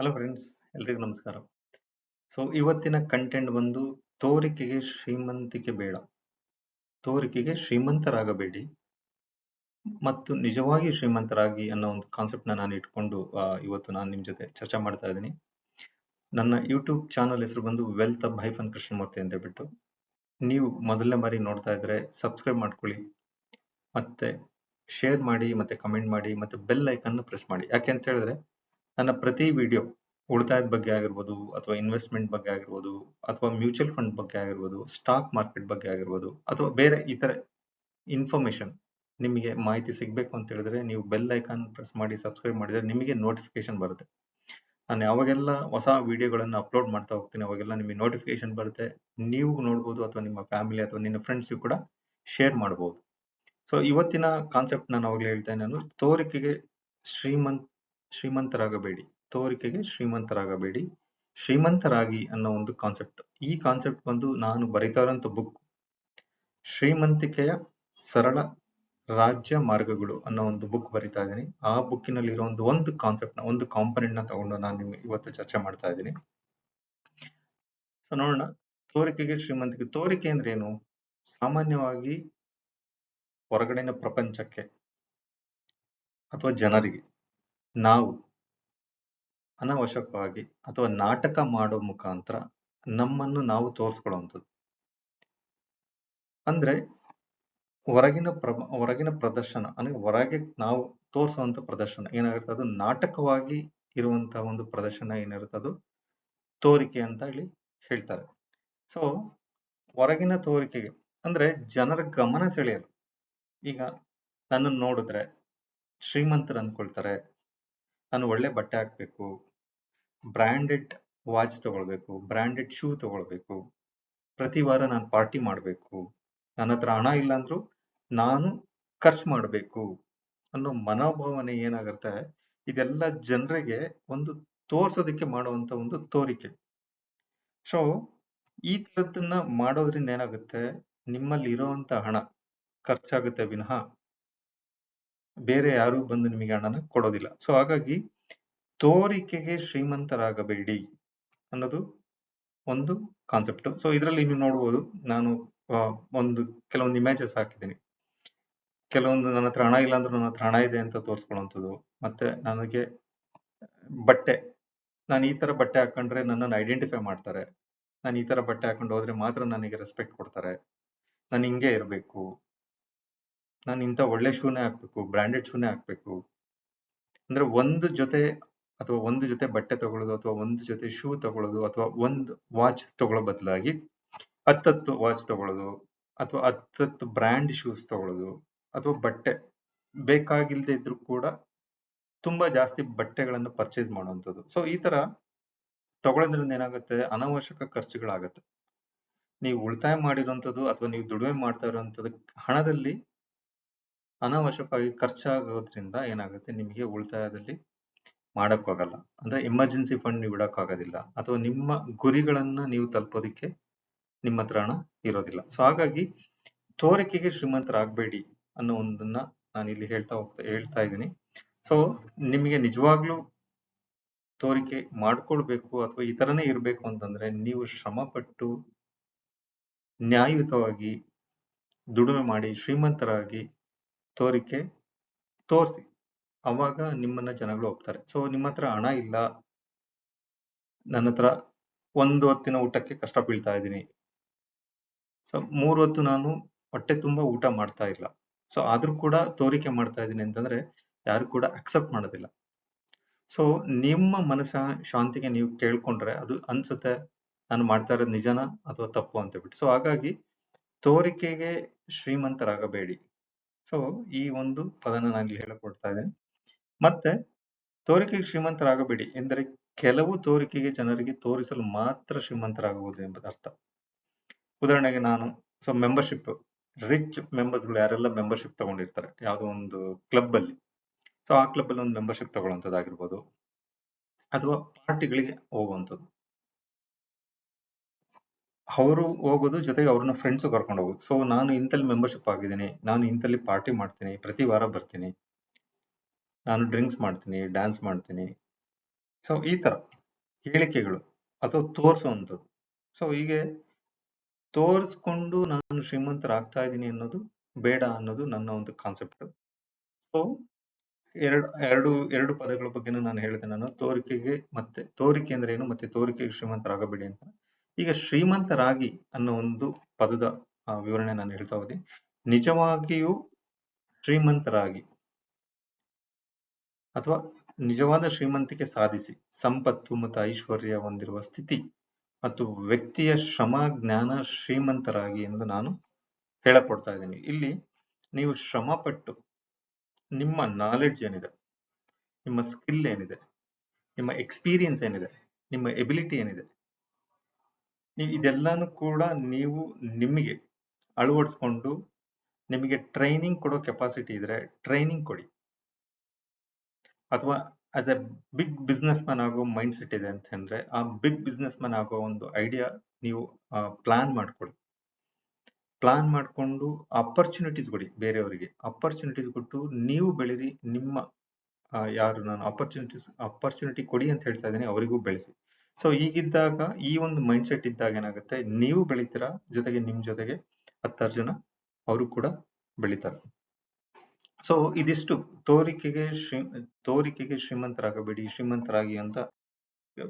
Hello friends ಎಲ್ರಿಗೂ ನಮಸ್ಕಾರ. So ಇವತ್ತಿನ ಕಂಟೆಂಟ್ ಬಂದು ತೋರಿಕೆಗೆ ಶ್ರೀಮಂತಿಕೆ ಬೇಡ. ತೋರಿಕೆಗೆ ಶ್ರೀಮಂತರಾಗಬೇಡಿ ಮತ್ತು ನಿಜವಾಗಿ ಶ್ರೀಮಂತರಾಗಿ ಅನ್ನೋ ಒಂದು ಕಾನ್ಸೆಪ್ಟ್ನ ನಾನು ಇಟ್ಕೊಂಡು ಇವತ್ತು ನಾನು ನಿಮ್ಮ ಜೊತೆ ಚರ್ಚೆ ಮಾಡ್ತಾ ಇದ್ದೀನಿ. ನನ್ನ ಯೂಟ್ಯೂಬ್ ಚಾನಲ್ ಹೆಸರು ಬಂದು ವೆಲ್ತ್ ಅಬ್ ಹೈಫನ್ ಕೃಷ್ಣಮೂರ್ತಿ ಅಂತ ಹೇಳ್ಬಿಟ್ಟು. ನೀವು ಮೊದಲನೇ ಬಾರಿ ನೋಡ್ತಾ ಇದ್ರೆ ಸಬ್ಸ್ಕ್ರೈಬ್ ಮಾಡ್ಕೊಳ್ಳಿ. ಮತ್ತೆ ಶೇರ್ ಮಾಡಿ, ಮತ್ತೆ ಕಮೆಂಟ್ ಮಾಡಿ, ಮತ್ತೆ ಬೆಲ್ ಐಕನ್ ಪ್ರೆಸ್ ಮಾಡಿ. ಯಾಕೆ ಅಂತ ಹೇಳಿದ್ರೆ ನನ್ನ ಪ್ರತಿ ವಿಡಿಯೋ ಉಳಿತಾಯದ ಬಗ್ಗೆ ಆಗಿರ್ಬೋದು ಅಥವಾ ಇನ್ವೆಸ್ಟ್ಮೆಂಟ್ ಬಗ್ಗೆ ಆಗಿರ್ಬೋದು ಅಥವಾ ಮ್ಯೂಚುವಲ್ ಫಂಡ್ ಬಗ್ಗೆ ಆಗಿರ್ಬೋದು ಸ್ಟಾಕ್ ಮಾರ್ಕೆಟ್ ಬಗ್ಗೆ ಆಗಿರ್ಬೋದು ಅಥವಾ ಬೇರೆ ಇತರ ಇನ್ಫಾರ್ಮೇಶನ್ ನಿಮಗೆ ಮಾಹಿತಿ ಸಿಗಬೇಕು ಅಂತ ಹೇಳಿದ್ರೆ ನೀವು ಬೆಲ್ ಐಕಾನ್ ಪ್ರೆಸ್ ಮಾಡಿ ಸಬ್ಸ್ಕ್ರೈಬ್ ಮಾಡಿದ್ರೆ ನಿಮಗೆ ನೋಟಿಫಿಕೇಶನ್ ಬರುತ್ತೆ. ನಾನು ಯಾವಾಗೆಲ್ಲ ಹೊಸ ವಿಡಿಯೋಗಳನ್ನು ಅಪ್ಲೋಡ್ ಮಾಡ್ತಾ ಹೋಗ್ತೀನಿ, ಅವಾಗೆಲ್ಲ ನಿಮಗೆ ನೋಟಿಫಿಕೇಶನ್ ಬರುತ್ತೆ. ನೀವು ನೋಡ್ಬೋದು ಅಥವಾ ನಿಮ್ಮ ಫ್ಯಾಮಿಲಿ ಅಥವಾ ನಿಮ್ಮ ಫ್ರೆಂಡ್ಸ್ ಕೂಡ ಶೇರ್ ಮಾಡ್ಬೋದು. ಸೊ ಇವತ್ತಿನ ಕಾನ್ಸೆಪ್ಟ್ ನಾನು ಅವಾಗಲೇ ಹೇಳ್ತಾ ನಾನು ತೋರಿಕೆಗೆ ಶ್ರೀಮಂತ್ ಶ್ರೀಮಂತರಾಗಬೇಡಿ. ತೋರಿಕೆಗೆ ಶ್ರೀಮಂತರಾಗಬೇಡಿ. ಶ್ರೀಮಂತರಾಗಿ ಅನ್ನೋ ಒಂದು ಕಾನ್ಸೆಪ್ಟ್ ಈ ಕಾನ್ಸೆಪ್ಟ್ ಬಂದು ನಾನು ಬರಿತಾ ಇರೋಂಥ ಬುಕ್ ಶ್ರೀಮಂತಿಕೆಯ ಸರಳ ರಾಜ್ಯ ಮಾರ್ಗಗಳು ಅನ್ನೋ ಒಂದು ಬುಕ್ ಬರಿತಾ ಇದ್ದೀನಿ. ಆ ಬುಕ್ಕಿನಲ್ಲಿ ಇರೋ ಒಂದು ಒಂದು ಕಾನ್ಸೆಪ್ಟ್ನ ಒಂದು ಕಾಂಪೊನೆಂಟ್ನ ತಗೊಂಡು ನಾನು ನಿಮ್ಗೆ ಇವತ್ತು ಚರ್ಚೆ ಮಾಡ್ತಾ ಇದ್ದೀನಿ. ಸೊ ನೋಡೋಣ. ತೋರಿಕೆಗೆ ಶ್ರೀಮಂತಿಕೆ. ತೋರಿಕೆ ಅಂದ್ರೆ ಏನು? ಸಾಮಾನ್ಯವಾಗಿ ಹೊರಗಡೆನ ಪ್ರಪಂಚಕ್ಕೆ ಅಥವಾ ಜನರಿಗೆ. ನಾವು ಅನವಶ್ಯಕವಾಗಿ ಅಥವಾ ನಾಟಕ ಮಾಡೋ ಮುಖಾಂತರ ನಮ್ಮನ್ನು ನಾವು ತೋರಿಸ್ಕೊಳ್ಳುವಂಥದ್ದು. ಅಂದ್ರೆ ಹೊರಗಿನ ಪ್ರ ಹೊರಗಿನ ಪ್ರದರ್ಶನ, ಅಂದ್ರೆ ಹೊರಗೆ ನಾವು ತೋರಿಸುವಂತ ಪ್ರದರ್ಶನ ಏನಾಗಿರುತ್ತೆ ಅದು ನಾಟಕವಾಗಿ ಇರುವಂತಹ ಒಂದು ಪ್ರದರ್ಶನ ಏನಿರುತ್ತೆ? ಅದು ತೋರಿಕೆ ಅಂತ ಹೇಳಿ ಹೇಳ್ತಾರೆ. ಸೊ ಹೊರಗಿನ ತೋರಿಕೆಗೆ, ಅಂದ್ರೆ ಜನರ ಗಮನ ಸೆಳೆಯಲು, ಈಗ ನನ್ನನ್ನು ನೋಡಿದ್ರೆ ಶ್ರೀಮಂತರು ಅನ್ಕೊಳ್ತಾರೆ ನಾನು ಒಳ್ಳೆ ಬಟ್ಟೆ ಹಾಕ್ಬೇಕು, ಬ್ರ್ಯಾಂಡೆಡ್ ವಾಚ್ ತಗೊಳ್ಬೇಕು, ಬ್ರ್ಯಾಂಡೆಡ್ ಶೂ ತಗೊಳ್ಬೇಕು, ಪ್ರತಿ ವಾರ ನಾನು ಪಾರ್ಟಿ ಮಾಡಬೇಕು, ನನ್ನ ಹತ್ರ ಹಣ ಇಲ್ಲ ಅಂದ್ರು ನಾನು ಖರ್ಚು ಮಾಡಬೇಕು ಅನ್ನೋ ಮನೋಭಾವನೆ ಏನಾಗುತ್ತೆ, ಇದೆಲ್ಲ ಜನರಿಗೆ ಒಂದು ತೋರ್ಸೋದಕ್ಕೆ ಮಾಡುವಂತ ಒಂದು ತೋರಿಕೆ. ಸೊ ಈ ತರದನ್ನ ಮಾಡೋದ್ರಿಂದ ಏನಾಗುತ್ತೆ ನಿಮ್ಮಲ್ಲಿ ಇರುವಂತ ಹಣ ಖರ್ಚಾಗುತ್ತೆ ವಿನಃ ಬೇರೆ ಯಾರೂ ಬಂದು ನಿಮಗೆ ಹಣನ ಕೊಡೋದಿಲ್ಲ. ಸೊ ಹಾಗಾಗಿ ತೋರಿಕೆಗೆ ಶ್ರೀಮಂತರಾಗಬೇಡಿ ಅನ್ನೋದು ಒಂದು ಕಾನ್ಸೆಪ್ಟ್ ಸೊ ಇದರಲ್ಲಿ ನೀವು ನೋಡ್ಬೋದು, ನಾನು ಒಂದು, ಕೆಲವೊಂದು ಇಮೇಜಸ್ ಹಾಕಿದ್ದೀನಿ. ಕೆಲವೊಂದು ನನ್ನ ಹತ್ರ ಹಣ ಇಲ್ಲ ಅಂದ್ರೆ ನನ್ನ ಹತ್ರ ಹಣ ಇದೆ ಅಂತ ತೋರಿಸ್ಕೊಳ್ಳುವಂಥದ್ದು ಮತ್ತೆ ನನಗೆ ಬಟ್ಟೆ, ನಾನು ಈ ತರ ಬಟ್ಟೆ ಹಾಕೊಂಡ್ರೆ ನನ್ನನ್ನು ಐಡೆಂಟಿಫೈ ಮಾಡ್ತಾರೆ. ನಾನು ಈ ತರ ಬಟ್ಟೆ ಹಾಕೊಂಡು ಹೋದ್ರೆ ಮಾತ್ರ ನನಗೆ ರೆಸ್ಪೆಕ್ಟ್ ಕೊಡ್ತಾರೆ. ನಾನು ಹಿಂಗೆ ಇರಬೇಕು. ನಾನು ಇಂಥ ಒಳ್ಳೆ ಶೂನೇ ಹಾಕ್ಬೇಕು ಬ್ರ್ಯಾಂಡೆಡ್ ಶೂನೇ ಹಾಕ್ಬೇಕು. ಅಂದ್ರೆ ಒಂದು ಜೊತೆ ಅಥವಾ ಒಂದು ಜೊತೆ ಬಟ್ಟೆ ತಗೊಳ್ಳೋದು ಅಥವಾ ಒಂದು ಜೊತೆ ಶೂ ತಗೊಳ್ಳೋದು ಅಥವಾ ಒಂದು ವಾಚ್ ತಗೊಳ್ಳೋ ಬದಲಾಗಿ ಹತ್ತತ್ತು ವಾಚ್ ತಗೊಳ್ಳೋದು ಅಥವಾ ಹತ್ತತ್ತು ಬ್ರ್ಯಾಂಡ್ ಶೂಸ್ ತಗೊಳ್ಳೋದು ಅಥವಾ ಬಟ್ಟೆ ಬೇಕಾಗಿಲ್ಲದೆ ಇದ್ರೂ ಕೂಡ ತುಂಬಾ ಜಾಸ್ತಿ ಬಟ್ಟೆಗಳನ್ನು ಪರ್ಚೇಸ್ ಮಾಡುವಂಥದ್ದು. ಸೊ ಈ ತರ ತಗೊಳ್ಳೋದ್ರಿಂದ ಏನಾಗುತ್ತೆ? ಅನಾವಶ್ಯಕ ಖರ್ಚುಗಳಾಗತ್ತೆ. ನೀವು ಉಳಿತಾಯ ಮಾಡಿರುವಂಥದ್ದು ಅಥವಾ ನೀವು ದುಡಿಮೆ ಮಾಡ್ತಾ ಇರುವಂಥದ್ದು ಹಣದಲ್ಲಿ ಅನಾವಶ್ಯಕವಾಗಿ ಖರ್ಚಾಗೋದ್ರಿಂದ ಏನಾಗುತ್ತೆ? ನಿಮಗೆ ಉಳಿತಾಯದಲ್ಲಿ ಮಾಡೋಕ್ಕಾಗಲ್ಲ. ಅಂದರೆ ಎಮರ್ಜೆನ್ಸಿ ಫಂಡ್ ನೀವು ಇಡೋಕ್ಕಾಗೋದಿಲ್ಲ. ಅಥವಾ ನಿಮ್ಮ ಗುರಿಗಳನ್ನು ನೀವು ತಲುಪೋದಕ್ಕೆ ನಿಮ್ಮ ಹತ್ರ ಹಣ ಇರೋದಿಲ್ಲ. ಸೊ ಹಾಗಾಗಿ ತೋರಿಕೆಗೆ ಶ್ರೀಮಂತರಾಗಬೇಡಿ ಅನ್ನೋ ಒಂದನ್ನ ನಾನು ಇಲ್ಲಿ ಹೇಳ್ತಾ ಹೋಗ್ತಾ, ಹೇಳ್ತಾ ಇದ್ದೀನಿ. ಸೊ ನಿಮಗೆ ನಿಜವಾಗ್ಲೂ ತೋರಿಕೆ ಮಾಡ್ಕೊಳ್ಬೇಕು ಅಥವಾ ಈ ಥರನೇ ಇರಬೇಕು ಅಂತಂದ್ರೆ ನೀವು ಶ್ರಮಪಟ್ಟು ನ್ಯಾಯಯುತವಾಗಿ ದುಡಿಮೆ ಮಾಡಿ ಶ್ರೀಮಂತರಾಗಿ ತೋರಿಕೆ ತೋರಿಸಿ. ಅವಾಗ ನಿಮ್ಮನ್ನ ಜನಗಳು ಒಪ್ತಾರೆ. ಸೊ ನಿಮ್ಮ ಹತ್ರ ಹಣ ಇಲ್ಲ. ನನ್ನ ಹತ್ರ ಒಂದು ಹೊತ್ತಿನ ಊಟಕ್ಕೆ ಕಷ್ಟ ಬೀಳ್ತಾ ಇದ್ದೀನಿ. ಸೊ ಮೂರು ಹೊತ್ತು ನಾನು ಹೊಟ್ಟೆ ತುಂಬಾ ಊಟ ಮಾಡ್ತಾ ಇಲ್ಲ. ಸೊ ಆದ್ರೂ ಕೂಡ ತೋರಿಕೆ ಮಾಡ್ತಾ ಇದ್ದೀನಿ ಅಂತಂದ್ರೆ ಯಾರು ಕೂಡ ಅಕ್ಸೆಪ್ಟ್ ಮಾಡೋದಿಲ್ಲ. ಸೊ ನಿಮ್ಮ ಮನಸ್ಸ ಶಾಂತಿಗೆ ನೀವು ಕೇಳ್ಕೊಂಡ್ರೆ ಅದು ಅನ್ಸುತ್ತೆ. ನಾನು ಮಾಡ್ತಾ ಇರೋದು ನಿಜನಾ ಅಥವಾ ತಪ್ಪು ಅಂತ ಹೇಳ್ಬಿಟ್ಟು. ಸೊ ಹಾಗಾಗಿ ತೋರಿಕೆಗೆ ಶ್ರೀಮಂತರಾಗಬೇಡಿ. ಸೊ ಈ ಒಂದು ಪದನ ನಾನು ಇಲ್ಲಿ ಹೇಳಿಕೊಡ್ತಾ ಇದ್ದೇನೆ. ಮತ್ತೆ ತೋರಿಕೆಗೆ ಶ್ರೀಮಂತರಾಗಬೇಡಿ ಎಂದರೆ ಕೆಲವು ತೋರಿಕೆಗೆ ಜನರಿಗೆ ತೋರಿಸಲು ಮಾತ್ರ ಶ್ರೀಮಂತರಾಗಬಹುದು ಎಂಬುದರ್ಥ ಉದಾಹರಣೆಗೆ ನಾನು ಸೊ ಮೆಂಬರ್ಶಿಪ್ ರಿಚ್ ಮೆಂಬರ್ಸ್ಗಳು ಯಾರೆಲ್ಲ ಮೆಂಬರ್ಶಿಪ್ ತಗೊಂಡಿರ್ತಾರೆ, ಯಾವುದೋ ಒಂದು ಕ್ಲಬ್ ಅಲ್ಲಿ. ಸೊ ಆ ಕ್ಲಬ್ ಅಲ್ಲಿ ಒಂದು ಮೆಂಬರ್ಶಿಪ್ ತಗೊಳ್ಳುವಂಥದ್ದಾಗಿರ್ಬೋದು. ಅಥವಾ ಪಾರ್ಟಿಗಳಿಗೆ ಹೋಗುವಂಥದ್ದು. ಅವರು ಹೋಗೋದು ಜೊತೆಗೆ ಅವ್ರನ್ನ ಫ್ರೆಂಡ್ಸ್ ಕರ್ಕೊಂಡು ಹೋಗೋದು. ಸೊ ನಾನು ಇಂತಲ್ಲಿ ಮೆಂಬರ್ಶಿಪ್ ಆಗಿದ್ದೀನಿ. ನಾನು ಇಂತಲ್ಲಿ ಪಾರ್ಟಿ ಮಾಡ್ತೀನಿ. ಪ್ರತಿ ವಾರ ಬರ್ತೀನಿ. ನಾನು ಡ್ರಿಂಕ್ಸ್ ಮಾಡ್ತೀನಿ ಡ್ಯಾನ್ಸ್ ಮಾಡ್ತೀನಿ. ಸೊ ಈ ತರ ಹೇಳಿಕೆಗಳು ಅಥವಾ ತೋರಿಸುವಂಥದ್ದು ಸೊ ಹೀಗೆ ತೋರಿಸ್ಕೊಂಡು ನಾನು ಶ್ರೀಮಂತರಾಗ್ತಾ ಇದ್ದೀನಿ ಅನ್ನೋದು ಬೇಡ ಅನ್ನೋದು ನನ್ನ ಒಂದು ಕಾನ್ಸೆಪ್ಟ್ ಸೊ ಎರಡು ಎರಡು ಎರಡು ಪದಗಳ ಬಗ್ಗೆನೂ ನಾನು ಹೇಳಿದೆ ನಾನು ತೋರಿಕೆಗೆ ಮತ್ತೆ, ತೋರಿಕೆ ಅಂದ್ರೆ ಏನು? ಮತ್ತೆ ತೋರಿಕೆಗೆ ಶ್ರೀಮಂತರಾಗಬೇಡಿ ಅಂತ. ಈಗ ಶ್ರೀಮಂತರಾಗಿ ಅನ್ನೋ ಒಂದು ಪದದ ವಿವರಣೆ ನಾನು ಹೇಳ್ತಾ ಹೋದೆ. ನಿಜವಾಗಿಯೂ ಶ್ರೀಮಂತರಾಗಿ ಅಥವಾ ನಿಜವಾದ ಶ್ರೀಮಂತಿಕೆ ಸಾಧಿಸಿ ಸಂಪತ್ತು ಮತ್ತು ಐಶ್ವರ್ಯ ಹೊಂದಿರುವ ಸ್ಥಿತಿ ಮತ್ತು ವ್ಯಕ್ತಿಯ ಶ್ರಮ, ಜ್ಞಾನ ಶ್ರೀಮಂತರಾಗಿ ಎಂದು ನಾನು ಹೇಳಕೊಡ್ತಾ ಇದ್ದೀನಿ. ಇಲ್ಲಿ ನೀವು ಶ್ರಮ ಪಟ್ಟು ನಿಮ್ಮ ನಾಲೆಡ್ಜ್ ಏನಿದೆ, ನಿಮ್ಮ ಸ್ಕಿಲ್ ಏನಿದೆ, ನಿಮ್ಮ ಎಕ್ಸ್ಪೀರಿಯನ್ಸ್ ಏನಿದೆ, ನಿಮ್ಮ ಎಬಿಲಿಟಿ ಏನಿದೆ ನೀವು ಇದೆಲ್ಲಾನು ಕೂಡ ನೀವು ನಿಮಗೆ ಅಳವಡಿಸ್ಕೊಂಡು ನಿಮಗೆ ಟ್ರೈನಿಂಗ್ ಕೊಡೋ ಕೆಪಾಸಿಟಿ ಇದ್ರೆ ಟ್ರೈನಿಂಗ್ ಕೊಡಿ. ಅಥವಾ as a big business man ಆಗೋ ಮೈಂಡ್ ಸೆಟ್ ಇದೆ ಅಂತ ಅಂದ್ರೆ ಆ ಬಿಗ್ ಬಿಸ್ನೆಸ್ ಮ್ಯಾನ್ ಆಗೋ ಒಂದು ಐಡಿಯಾ ನೀವು ಪ್ಲಾನ್ ಮಾಡ್ಕೊಳ್ಳಿ ಪ್ಲಾನ್ ಮಾಡಿಕೊಂಡು ಅಪರ್ಚುನಿಟೀಸ್ ಕೊಡಿ ಬೇರೆಯವರಿಗೆ. ಅಪರ್ಚುನಿಟೀಸ್ ಕೊಟ್ಟು ನೀವು ಬೆಳೀರಿ, ನಿಮ್ಮ ಯಾರು ನಾನು ಅಪರ್ಚುನಿಟೀಸ್ ಅಪರ್ಚುನಿಟಿ ಕೊಡಿ ಅಂತ ಹೇಳ್ತಾ ಇದ್ದೀನಿ, ಅವರಿಗೂ ಬೆಳೆಸಿ. ಸೊ ಈಗಿದ್ದಾಗ ಈ ಒಂದು ಮೈಂಡ್ ಸೆಟ್ ಇದ್ದಾಗ ಏನಾಗುತ್ತೆ? ನೀವು ಬೆಳಿತೀರಾ, ಜೊತೆಗೆ ನಿಮ್ ಜೊತೆಗೆ ಹತ್ತಾರು ಜನ ಅವರು ಕೂಡ ಬೆಳಿತಾರೆ. ಸೊ ಇದಿಷ್ಟು. ತೋರಿಕೆಗೆ ಶ್ರೀ, ತೋರಿಕೆಗೆ ಶ್ರೀಮಂತರಾಗಬೇಡಿ, ಶ್ರೀಮಂತರಾಗಿ ಅಂತ.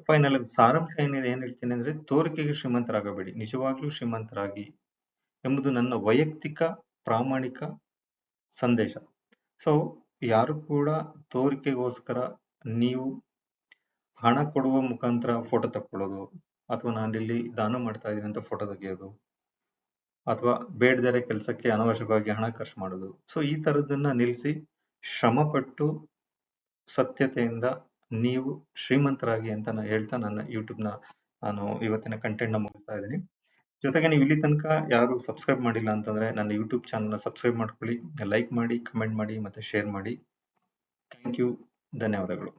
ಫೈನಲ್ ಸಾರಾಂಶ ಏನಿದೆ, ಏನ್ ಹೇಳ್ತೀನಿ ಅಂದ್ರೆ ತೋರಿಕೆಗೆ ಶ್ರೀಮಂತರಾಗಬೇಡಿ. ನಿಜವಾಗ್ಲೂ ಶ್ರೀಮಂತರಾಗಿ ಎಂಬುದು ನನ್ನ ವೈಯಕ್ತಿಕ, ಪ್ರಾಮಾಣಿಕ ಸಂದೇಶ. ಸೊ ಯಾರು ಕೂಡ ತೋರಿಕೆಗೋಸ್ಕರ ನೀವು ಹಣ ಕೊಡುವ ಮುಖಾಂತರ ಫೋಟೋ ತಕ್ಕೊಳ್ಳೋದು ಅಥವಾ ನಾನಿಲ್ಲಿ ದಾನ ಮಾಡ್ತಾ ಇದ್ದೀನಿ ಅಂತ ಫೋಟೋ ತೆಗೆಯೋದು ಅಥವಾ ಬೇಡದರೆ ಕೆಲಸಕ್ಕೆ ಅನವಶ್ಯಕವಾಗಿ ಹಣ ಖರ್ಚು ಮಾಡೋದು. ಸೊ ಈ ತರದನ್ನ ನಿಲ್ಲಿಸಿ ಶ್ರಮಪಟ್ಟು ಸತ್ಯತೆಯಿಂದ ನೀವು ಶ್ರೀಮಂತರಾಗಿ ಅಂತ ನಾನು ಹೇಳ್ತಾ ನನ್ನ ಯೂಟ್ಯೂಬ್ನ ನಾನು ಇವತ್ತಿನ ಕಂಟೆಂಟ್ನ ಮುಗಿಸ್ತಾ ಇದ್ದೀನಿ. ಜೊತೆಗೆ ನೀವು ಇಲ್ಲಿ ತನಕ ಯಾರು ಸಬ್ಸ್ಕ್ರೈಬ್ ಮಾಡಿಲ್ಲ ಅಂತಂದ್ರೆ ನನ್ನ ಯೂಟ್ಯೂಬ್ ಚಾನಲ್ನ ಸಬ್ಸ್ಕ್ರೈಬ್ ಮಾಡ್ಕೊಳ್ಳಿ ಲೈಕ್ ಮಾಡಿ ಕಮೆಂಟ್ ಮಾಡಿ ಮತ್ತೆ ಶೇರ್ ಮಾಡಿ. ಥ್ಯಾಂಕ್ ಯು ಧನ್ಯವಾದಗಳು.